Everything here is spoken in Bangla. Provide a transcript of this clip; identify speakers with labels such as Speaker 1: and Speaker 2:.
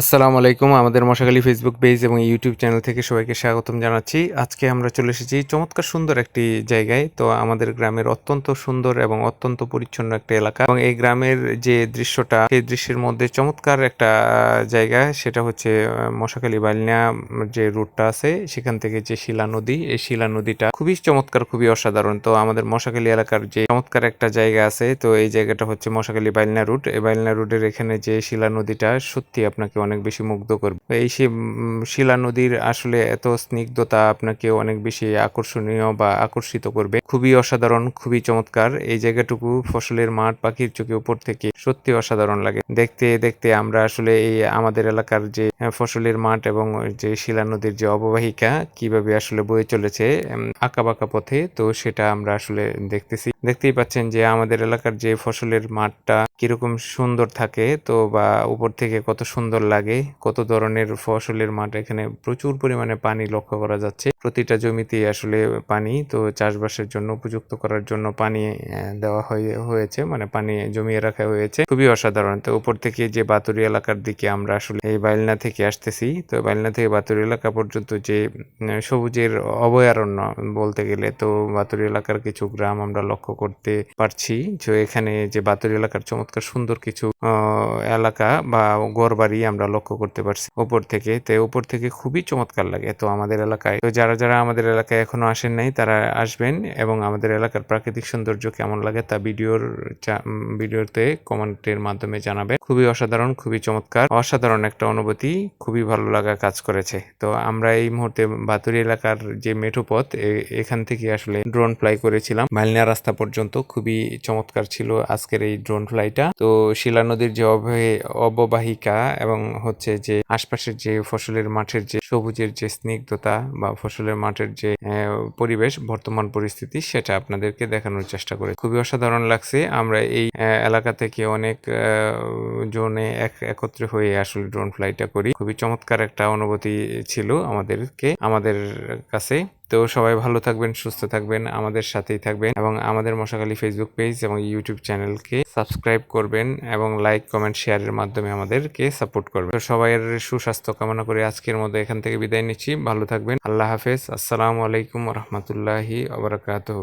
Speaker 1: আসসালামু আলাইকুম, আমাদের মশাখালী ফেসবুক পেজ এবং ইউটিউব চ্যানেল থেকে সবাইকে স্বাগতম জানাচ্ছি। আজকে আমরা চলে এসেছি চমৎকার সুন্দর একটি জায়গায়। তো আমাদের গ্রামের অত্যন্ত সুন্দর এবং অত্যন্ত পরিচ্ছন্ন একটা এলাকা এবং এই গ্রামের যে দৃশ্যটা, সেই দৃশ্যের মধ্যে চমৎকার একটা জায়গা। সেটা হচ্ছে মশাখালী বালিনা যে রুটটা আছে, সেখান থেকে যে শিলা নদী, এই শিলা নদীটা খুবই চমৎকার, খুবই অসাধারণ। তো আমাদের মশাখালী এলাকার যে চমৎকার একটা জায়গা আছে, তো এই জায়গাটা হচ্ছে মশাখালী বাইলনা রুট এই বাইলনা রুটের এখানে যে শিলা নদীটা, সত্যি আপনাকে অনেক বেশি মুগ্ধ করবে। এই শিলা নদীর আসলে এত স্নিগ্ধতা আপনাকে অনেক বেশি আকর্ষণীয় বা আকর্ষিত করবে। খুবই অসাধারণ, খুবই চমৎকার। এই জায়গাটুকু ফসলের মাঠ, পাখির চোখে উপর থেকে সত্যি অসাধারণ লাগে। দেখতে দেখতে আমরা আসলে এই আমাদের এলাকার যে ফসলের মাঠ এবং যে শিলা নদীর যে অববাহিকা কীভাবে আসলে বয়ে চলেছে আঁকা বাঁকা পথে, তো সেটা আমরা আসলে দেখতেছি। দেখতেই পাচ্ছেন যে আমাদের এলাকার যে ফসলের মাঠটা কীরকম সুন্দর থাকে তো বা উপর থেকে কত সুন্দর লাগে, কত ধরনের ফসলের মাঠ, এখানে প্রচুর পরিমাণে পানি লক্ষ্য করা যাচ্ছে। প্রতিটা জমিতেই আসলে পানি, তো চাষবাসের জন্য, উপযুক্ত করার জন্য পানি দেওয়া হয়ে, হয়েছে মানে পানি জমিয়ে রাখা হয়েছে। খুবই অসাধারণ। তো উপর থেকে যে বাতুরি এলাকার দিকে আমরা আসলে এই বাইলনা থেকে আসতেছি। তো বাইলনা থেকে বাতুরি এলাকা পর্যন্ত যে সবুজের অভয়ারণ্য বলতে গেলে, তো বাতুরি এলাকার কিছু গ্রাম আমরা লক্ষ্য করতে পারছি যে এখানে যে বাতুরি এলাকার চমৎকার সুন্দর কিছু এলাকা বা ঘরবাড়ি আমরা লক্ষ্য করতে পারছি উপর থেকে। তো উপর থেকে খুবই চমৎকার লাগে। তো আমাদের এলাকায়, তো যারা যারা আমাদের এলাকায় এখনও আসেন নাই, তারা আসবেন এবং আমাদের এলাকার প্রাকৃতিক সৌন্দর্য কেমন লাগে তা ভিডিওর ভিডিওতে কমেন্টের মাধ্যমে জানাবে খুবই অসাধারণ, খুবই চমৎকার, অসাধারণ একটা অনুভূতি, খুবই ভালো লাগা কাজ করেছে। তো আমরা এই মুহূর্তে বাতুরি এলাকার যে মেঠো পথ এখান থেকে আসলে ড্রোন ফ্লাই করেছিলাম। মালিনা রাস্তা পর্যন্ত খুবই চমৎকার ছিল আজকের এই ড্রোন ফ্লাইটা তো শিলা নদীর যে অববাহিকা এবং হচ্ছে যে আশপাশের যে ফসলের মাঠের যে সবুজের যে স্নিগ্ধতা বা ফসলের মাঠের যে পরিবেশ, বর্তমান পরিস্থিতি সেটা আপনাদেরকে দেখানোর চেষ্টা করে। খুবই অসাধারণ লাগছে। আমরা এই এলাকা থেকে অনেক জনে এক, একত্রে হয়ে আসলে ড্রোন ফ্লাইটা করি। খুবই চমৎকার একটা অনুভূতি ছিল আমাদেরকে, আমাদের কাছে। তো সবাই ভালো থাকবেন, সুস্থ থাকবেন, আমাদের সাথেই থাকবেন এবং আমাদের মশাকালি ফেসবুক পেজ এবং ইউটিউব চ্যানেলকে সাবস্ক্রাইব করবেন এবং লাইক কমেন্ট শেয়ারের মাধ্যমে আমাদেরকে সাপোর্ট করবেন। তো সবাইয়ের সুস্বাস্থ্য কামনা করে আজকের মতো এখান থেকে বিদায় নিচ্ছি। ভালো থাকবেন। আল্লাহ হাফেজ। আসসালামু আলাইকুম রহমতুল্লাহি আবরাকাতহ